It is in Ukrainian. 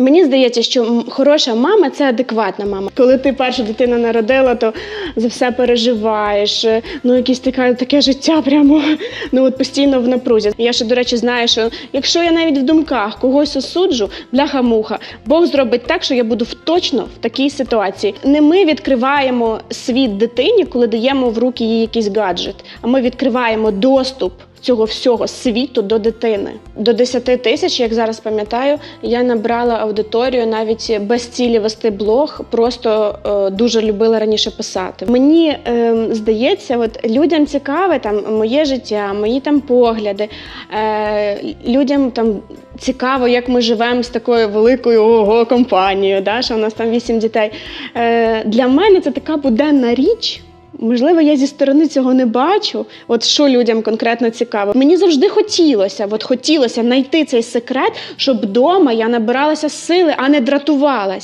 Мені здається, що хороша мама це адекватна мама. Коли ти першу дитину народила, то за все переживаєш. е, Ну, якесь таке, таке життя прямо ну от постійно в напрузі. Я ще, до речі, знаю, що якщо я навіть в думках когось осуджу, бляха-муха, Бог зробить так, що я буду точно в такій ситуації. Не ми відкриваємо світ дитині, коли даємо в руки їй якийсь гаджет, а ми відкриваємо доступ цього всього світу до дитини. До 10 тисяч, як зараз пам'ятаю, я набрала аудиторію навіть без цілі вести блог, просто е, дуже любила раніше писати. Мені е, здається, от людям цікаве там моє життя, мої там погляди. Е, людям там цікаво, як ми живемо з такою великою ого компанією, да, що у нас там вісім дітей. Е, для мене це така буденна річ. Можливо, я зі сторони цього не бачу. От що людям конкретно цікаво. Мені завжди хотілося, от хотілося знайти цей секрет, щоб вдома я набиралася сили, а не дратувалась.